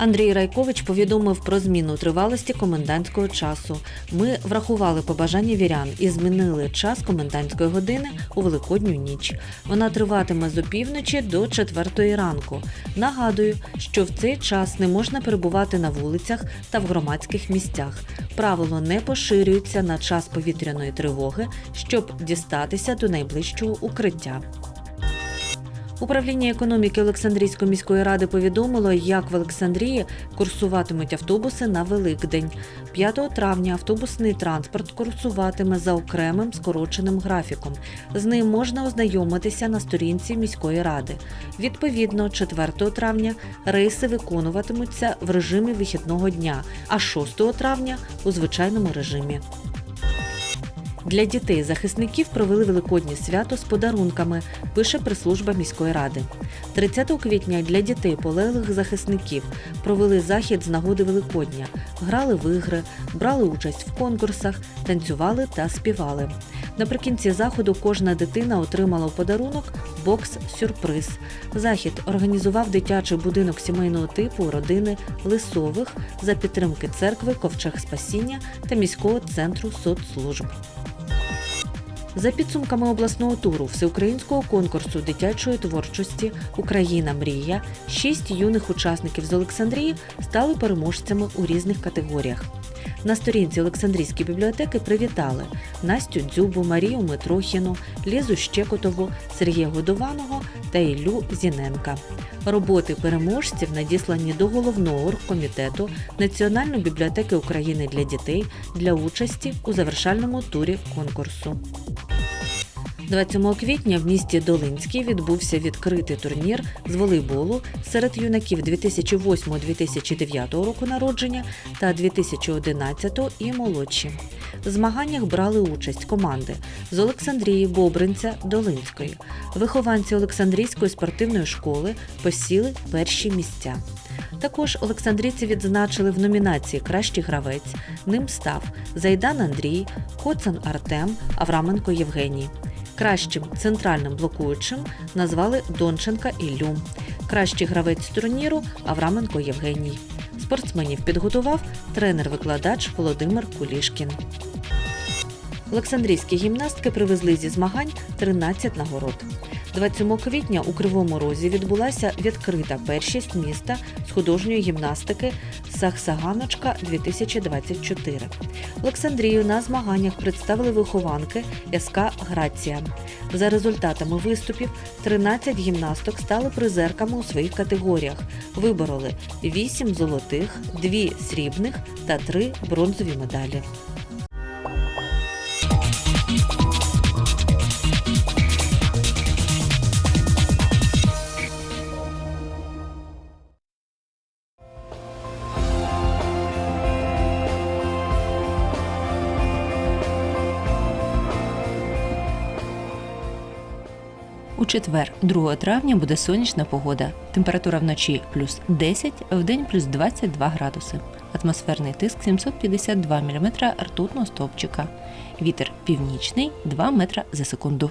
Андрій Райкович повідомив про зміну тривалості комендантського часу. Ми врахували побажання вірян і змінили час комендантської години у великодню ніч. Вона триватиме з опівночі до четвертої ранку. Нагадую, що в цей час не можна перебувати на вулицях та в громадських місцях. Правило не поширюється на час повітряної тривоги, щоб дістатися до найближчого укриття. Управління економіки Олександрійської міської ради повідомило, як в Олександрії курсуватимуть автобуси на Великдень. 5 травня автобусний транспорт курсуватиме за окремим скороченим графіком. З ним можна ознайомитися на сторінці міської ради. Відповідно, 4 травня рейси виконуватимуться в режимі вихідного дня, а 6 травня у звичайному режимі. Для дітей захисників провели великоднє свято з подарунками, пише прес-служба міської ради. 30 квітня для дітей полеглих захисників провели захід з нагоди Великодня, грали в ігри, брали участь в конкурсах, танцювали та співали. Наприкінці заходу кожна дитина отримала у подарунок бокс-сюрприз. Захід організував дитячий будинок сімейного типу родини Лисових за підтримки церкви Ковчег Спасіння та міського центру соцслужб. За підсумками обласного туру всеукраїнського конкурсу дитячої творчості Україна мрія шість юних учасників з Олександрії стали переможцями у різних категоріях. На сторінці Олександрійської бібліотеки привітали Настю Дзюбу, Марію Митрохіну, Лізу Щекотову, Сергія Годованого та Іллю Зіненка. Роботи переможців надіслані до головного оргкомітету Національної бібліотеки України для дітей для участі у завершальному турі конкурсу. 27 квітня в місті Долинський відбувся відкритий турнір з волейболу серед юнаків 2008-2009 року народження та 2011 і молодші. В змаганнях брали участь команди з Олександрії, Бобринця, Долинської. Вихованці Олександрійської спортивної школи посіли перші місця. Також олександрійці відзначили в номінації Кращий гравець. Ним став Зайдан Андрій, Коцан Артем, Авраменко Євгеній. Кращим центральним блокуючим назвали Донченка Іллю. Кращий гравець турніру Авраменко Євгеній. Спортсменів підготував тренер-викладач Володимир Кулішкін. Олександрійські гімнастки привезли зі змагань 13 нагород. 27 квітня у Кривому Розі відбулася відкрита першість міста з художньої гімнастики Сахсаганочка 2024. Олександрію на змаганнях представили вихованки СК Грація. За результатами виступів 13 гімнасток стали призерками у своїх категоріях. Вибороли 8 золотих, 2 срібних та 3 бронзові медалі. У четвер, 2 травня, буде сонячна погода. Температура вночі плюс 10, вдень плюс 22 градуси. Атмосферний тиск 752 мм ртутного стовпчика. Вітер північний 2 метра за секунду.